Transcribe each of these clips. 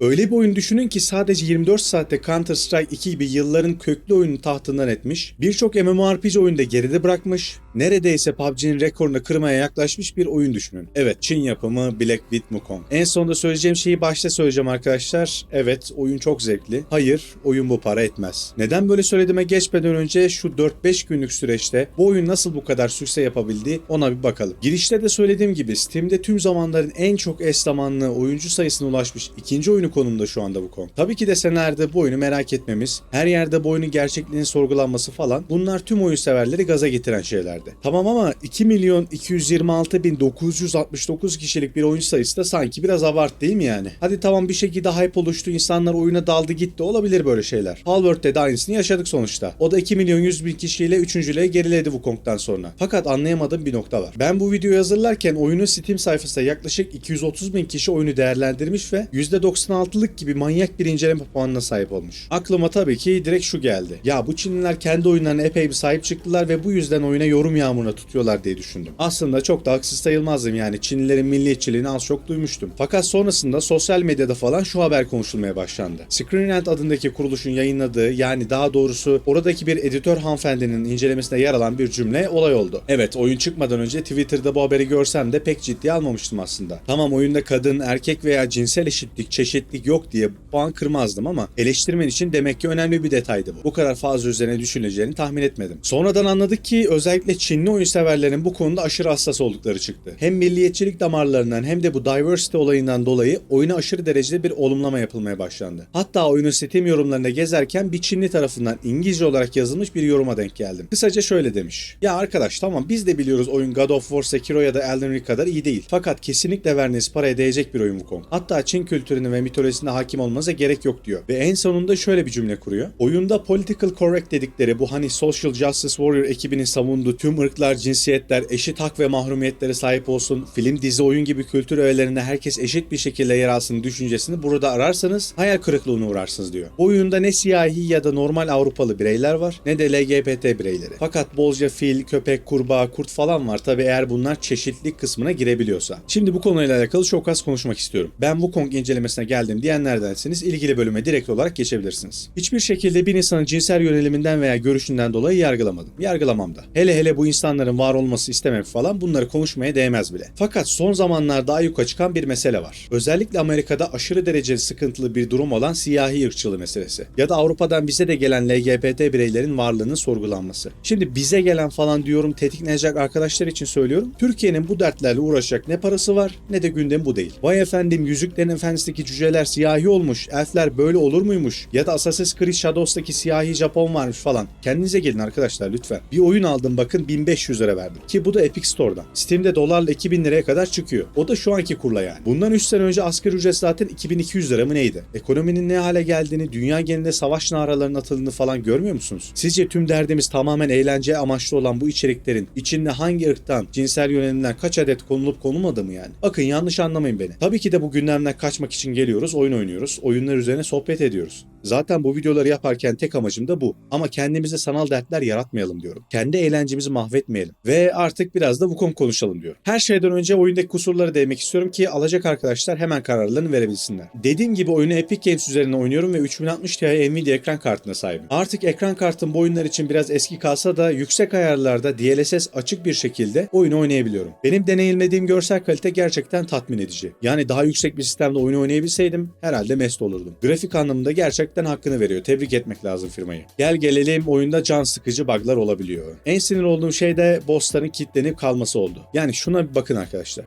Öyle bir oyun düşünün ki sadece 24 saatte Counter Strike 2 gibi yılların köklü oyunu tahtından etmiş, birçok MMORPG oyunda geride bırakmış, neredeyse PUBG'nin rekorunu kırmaya yaklaşmış bir oyun düşünün. Evet, Çin yapımı Black Myth Wukong. En sonunda söyleyeceğim şeyi başta söyleyeceğim arkadaşlar. Evet, oyun çok zevkli. Hayır, oyun bu para etmez. Neden böyle söylediğime geçmeden önce şu 4-5 günlük süreçte bu oyun nasıl bu kadar sükse yapabildi ona bir bakalım. Girişte de söylediğim gibi Steam'de tüm zamanların en çok eş zamanlı oyuncu sayısına ulaşmış ikinci oyunu konumda şu anda bu konu. Tabii ki de senelerde bu oyunu merak etmemiz, her yerde bu oyunun gerçekliğinin sorgulanması falan bunlar tüm oyun severleri gaza getiren şeylerdi. Tamam ama 2 milyon 226 bin 969 kişilik bir oyuncu sayısı da sanki biraz abart değil mi yani? Hadi tamam bir şekilde hype oluştu, insanlar oyuna daldı gitti olabilir böyle şeyler. Halworth'te de aynısını yaşadık sonuçta. O da 2 milyon 100 bin kişiyle üçüncülüğe geriledi Wukong'dan sonra. Fakat anlayamadığım bir nokta var. Ben bu videoyu hazırlarken oyunun Steam sayfasında yaklaşık 230 bin kişi oyunu değerlendirmiş ve %96'lık gibi manyak bir inceleme puanına sahip olmuş. Aklıma tabii ki direkt şu geldi. Ya bu Çinliler kendi oyunlarına epey bir sahip çıktılar ve bu yüzden oyuna yorum yağmuruna tutuyorlar diye düşündüm. Aslında çok da haksız sayılmazdım yani Çinlilerin milliyetçiliğini az çok duymuştum. Fakat sonrasında sosyal medyada falan şu haber konuşulmaya başlandı. Screenrant adındaki kuruluşun yayınladığı yani daha doğrusu oradaki bir editör hanımefendinin incelemesinde yer alan bir cümle olay oldu. Evet oyun çıkmadan önce Twitter'da bu haberi görsem de pek ciddiye almamıştım aslında. Tamam oyunda kadın, erkek veya cinsel eşitlik, çeşitlik yok diye puan kırmazdım ama eleştirmen için demek ki önemli bir detaydı bu. Bu kadar fazla üzerine düşünüleceğini tahmin etmedim. Sonradan anladık ki özellikle Çinli oyun severlerin bu konuda aşırı hassas oldukları çıktı. Hem milliyetçilik damarlarından hem de bu diversity olayından dolayı oyuna aşırı derecede bir olumlama yapılmaya başlandı. Hatta oyunun Steam yorumlarında gezerken bir Çinli tarafından İngilizce olarak yazılmış bir yoruma denk geldim. Kısaca şöyle demiş. Ya arkadaş tamam biz de biliyoruz oyun God of War, Sekiro ya da Elden Ring kadar iyi değil. Fakat kesinlikle verdiğiniz paraya değecek bir oyun Wukong. Hatta Çin kültürüne ve mitolojisine hakim olmanıza gerek yok diyor. Ve en sonunda şöyle bir cümle kuruyor. Oyunda political correct dedikleri bu hani social justice warrior ekibinin savunduğu tüm ırklar, cinsiyetler eşit hak ve mahrumiyetlere sahip olsun, film, dizi, oyun gibi kültür öğelerinde herkes eşit bir şekilde yer alsın düşüncesini burada ararsanız hayal kırıklığına uğrarsınız diyor. Bu oyunda ne siyahi ya da normal Avrupalı bireyler var ne de LGBT bireyleri. Fakat bolca fil, köpek, kurbağa, kurt falan var tabi eğer bunlar çeşitlilik kısmına girebiliyorsa. Şimdi bu konuyla alakalı çok az konuşmak istiyorum. Ben Wukong incelemesine geldim diyenlerdenseniz ilgili bölüme direkt olarak geçebilirsiniz. Hiçbir şekilde bir insanın cinsel yöneliminden veya görüşünden dolayı yargılamadım. Yargılamam da. Hele hele bu insanların var olması istemek falan bunları konuşmaya değmez bile. Fakat son zamanlarda ayyuka çıkan bir mesele var. Özellikle Amerika'da aşırı derecede sıkıntılı bir durum olan siyahi ırkçılığı meselesi. Ya da Avrupa'dan bize de gelen LGBT bireylerin varlığının sorgulanması. Şimdi bize gelen falan diyorum tetikleyecek arkadaşlar için söylüyorum. Türkiye'nin bu dertlerle uğraşacak ne parası var ne de gündem bu değil. Vay efendim Yüzüklerin Efendisi'ndeki cüceler siyahi olmuş, elfler böyle olur muymuş? Ya da Assassin's Creed Shadows'taki siyahi Japon varmış falan. Kendinize gelin arkadaşlar lütfen. Bir oyun aldım bakın 1500 lira verdim. Ki bu da Epic Store'dan. Steam'de dolarla 2000 liraya kadar çıkıyor. O da şu anki kurla yani. Bundan 3 sene önce asgari ücret zaten 2200 lira mı neydi? Ekonominin ne hale geldiğini, dünya genelinde savaş naralarının atıldığını falan görmüyor musunuz? Sizce tüm derdimiz tamamen eğlence amaçlı olan bu içeriklerin içinde hangi ırktan, cinsel yönelimden kaç adet konulup konulmadı mı yani? Bakın yanlış anlamayın beni. Tabii ki de bu gündemden kaçmak için geliyoruz, oyun oynuyoruz. Oyunlar üzerine sohbet ediyoruz. Zaten bu videoları yaparken tek amacım da bu. Ama kendimize sanal dertler yaratmayalım diyorum. Kendi eğlencemizi mahvetmeyelim. Ve artık biraz da Wukong konuşalım diyorum. Her şeyden önce oyundaki kusurları değinmek istiyorum ki alacak arkadaşlar hemen kararlarını verebilsinler. Dediğim gibi oyunu Epic Games üzerine oynuyorum ve 3060 Ti Nvidia ekran kartına sahibim. Artık ekran kartım bu oyunlar için biraz eski kalsa da yüksek ayarlarda DLSS açık bir şekilde oyunu oynayabiliyorum. Benim deneyimlediğim görsel kalite gerçekten tatmin edici. Yani daha yüksek bir sistemde oyunu oynayabilseydim herhalde mest olurdum. Grafik anlamında gerçekten hakkını veriyor. Tebrik etmek lazım firmayı. Gel gelelim oyunda can sıkıcı bug'lar olabiliyor. En sinir olduğum şey de bossların kilitlenip kalması oldu. Yani şuna bir bakın arkadaşlar.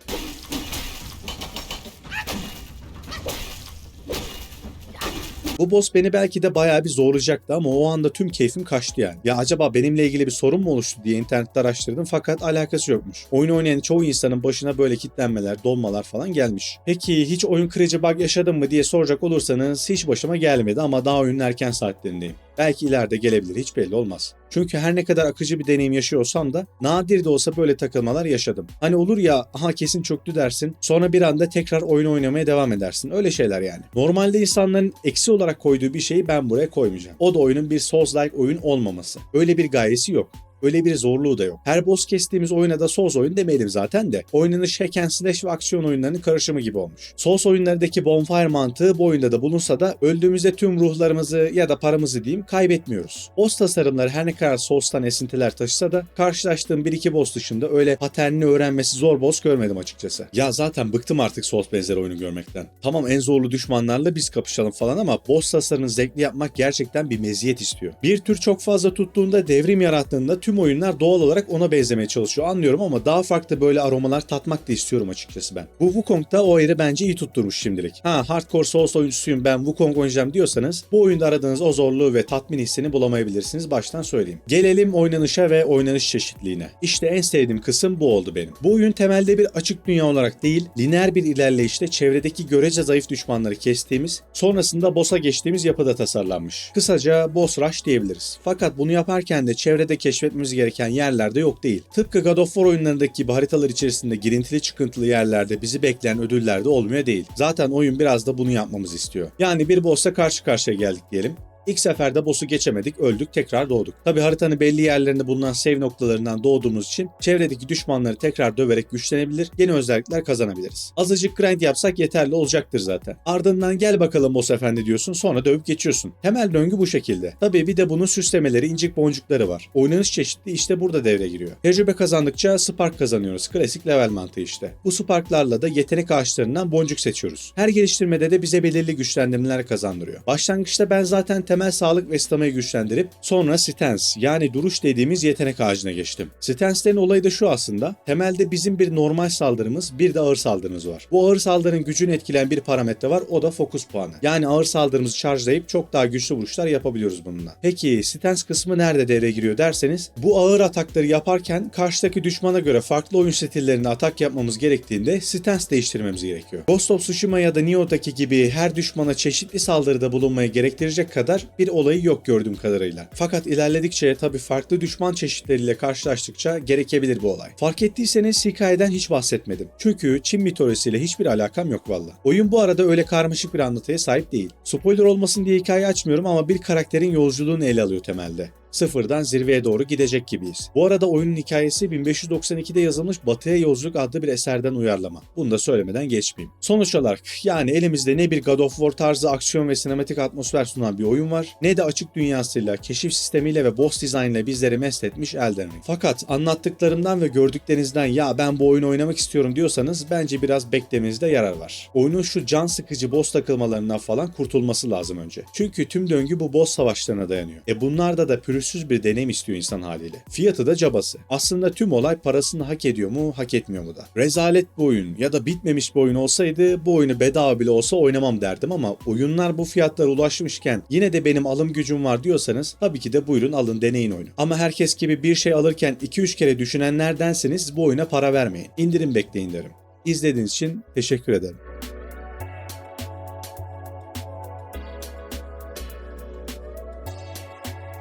Bu boss beni belki de bayağı bir zorlayacaktı ama o anda tüm keyfim kaçtı yani. Ya acaba benimle ilgili bir sorun mu oluştu diye internette araştırdım fakat alakası yokmuş. Oyun oynayan çoğu insanın başına böyle kitlenmeler, donmalar falan gelmiş. Peki hiç oyun kırıcı bug yaşadın mı diye soracak olursanız hiç başıma gelmedi ama daha oyunun erken saatlerindeyim. Belki ileride gelebilir hiç belli olmaz. Çünkü her ne kadar akıcı bir deneyim yaşıyorsam da nadir de olsa böyle takılmalar yaşadım. Hani olur ya aha kesin çöktü dersin sonra bir anda tekrar oyun oynamaya devam edersin. Öyle şeyler yani. Normalde insanların eksi olarak koyduğu bir şeyi ben buraya koymayacağım. O da oyunun bir Souls-like oyun olmaması. Öyle bir gayesi yok. Öyle bir zorluğu da yok. Her boss kestiğimiz oyuna da Souls oyun demeyelim zaten de. Oynanış hack and slash ve aksiyon oyunlarının karışımı gibi olmuş. Souls oyunlarındaki bonfire mantığı bu oyunda da bulunsa da öldüğümüzde tüm ruhlarımızı ya da paramızı diyeyim kaybetmiyoruz. Boss tasarımları her ne kadar Souls'tan esintiler taşısa da karşılaştığım bir iki boss dışında öyle paternini öğrenmesi zor boss görmedim açıkçası. Ya zaten bıktım artık Souls benzeri oyunu görmekten. Tamam en zorlu düşmanlarla biz kapışalım falan ama boss tasarımını zevkli yapmak gerçekten bir meziyet istiyor. Bir tür çok fazla tuttuğunda devrim yarattığında tüm oyunlar doğal olarak ona benzemeye çalışıyor anlıyorum ama daha farklı böyle aromalar tatmak da istiyorum açıkçası ben. Bu Wukong da o ayarı bence iyi tutturmuş şimdilik. Ha hardcore Souls oyuncusuyum ben Wukong oynayacağım diyorsanız bu oyunda aradığınız o zorluğu ve tatmin hissini bulamayabilirsiniz baştan söyleyeyim. Gelelim oynanışa ve oynanış çeşitliliğine. İşte en sevdiğim kısım bu oldu benim. Bu oyun temelde bir açık dünya olarak değil, lineer bir ilerleyişte çevredeki görece zayıf düşmanları kestiğimiz, sonrasında boss'a geçtiğimiz yapıda tasarlanmış. Kısaca boss rush diyebiliriz. Fakat bunu yaparken de çevrede keşfetmemiz gereken yerler de yok değil. Tıpkı God of War oyunlarındaki gibi haritalar içerisinde girintili çıkıntılı yerlerde bizi bekleyen ödüller de olmuyor değil. Zaten oyun biraz da bunu yapmamızı istiyor. Yani bir boss'la karşı karşıya geldik diyelim. İlk seferde boss'u geçemedik, öldük, tekrar doğduk. Tabi haritanın belli yerlerinde bulunan save noktalarından doğduğumuz için çevredeki düşmanları tekrar döverek güçlenebilir, yeni özellikler kazanabiliriz. Azıcık grind yapsak yeterli olacaktır zaten. Ardından gel bakalım boss efendi diyorsun, sonra dövüp geçiyorsun. Temel döngü bu şekilde. Tabi bir de bunun süslemeleri, incik boncukları var. Oynanış çeşitli işte burada devre giriyor. Tecrübe kazandıkça spark kazanıyoruz. Klasik level mantığı işte. Bu sparklarla da yetenek ağaçlarından boncuk seçiyoruz. Her geliştirmede de bize belirli güçlendirmeler kazandırıyor. Başlangıçta ben zaten temel sağlık ve stamayı güçlendirip sonra stance yani duruş dediğimiz yetenek ağacına geçtim. Stance'lerin olayı da şu aslında. Temelde bizim bir normal saldırımız bir de ağır saldırımız var. Bu ağır saldırının gücünü etkileyen bir parametre var o da fokus puanı. Yani ağır saldırımızı şarjlayıp çok daha güçlü vuruşlar yapabiliyoruz bununla. Peki stance kısmı nerede devreye giriyor derseniz bu ağır atakları yaparken karşıdaki düşmana göre farklı oyun stillerinde atak yapmamız gerektiğinde stance değiştirmemiz gerekiyor. Ghost of Tsushima ya da Nioh'daki gibi her düşmana çeşitli saldırıda bulunmayı gerektirecek kadar bir olayı yok gördüğüm kadarıyla. Fakat ilerledikçe tabi farklı düşman çeşitleriyle karşılaştıkça gerekebilir bu olay. Fark ettiyseniz hikayeden hiç bahsetmedim. Çünkü Çin mitolojisiyle hiçbir alakam yok valla. Oyun bu arada öyle karmaşık bir anlatıya sahip değil. Spoiler olmasın diye hikaye açmıyorum ama bir karakterin yolculuğunu ele alıyor temelde sıfırdan zirveye doğru gidecek gibiyiz. Bu arada oyunun hikayesi 1592'de yazılmış Batıya Yolculuk adlı bir eserden uyarlama. Bunu da söylemeden geçmeyeyim. Sonuç olarak yani elimizde ne bir God of War tarzı aksiyon ve sinematik atmosfer sunan bir oyun var ne de açık dünyasıyla, keşif sistemiyle ve boss dizaynıyla bizleri mest etmiş Elden Ring. Fakat anlattıklarımdan ve gördüklerinizden ya ben bu oyunu oynamak istiyorum diyorsanız bence biraz beklemenizde yarar var. Oyunun şu can sıkıcı boss takılmalarından falan kurtulması lazım önce. Çünkü tüm döngü bu boss savaşlarına dayanıyor. E bunlarda da pürüzsüz bir deneyim istiyor insan haliyle. Fiyatı da cabası. Aslında tüm olay parasını hak ediyor mu, hak etmiyor mu da. Rezalet bir oyun ya da bitmemiş bir oyun olsaydı bu oyunu bedava bile olsa oynamam derdim ama oyunlar bu fiyatlara ulaşmışken yine de benim alım gücüm var diyorsanız tabii ki de buyurun alın deneyin oyunu. Ama herkes gibi bir şey alırken 2-3 kere düşünenlerdenseniz bu oyuna para vermeyin. İndirim bekleyin derim. İzlediğiniz için teşekkür ederim.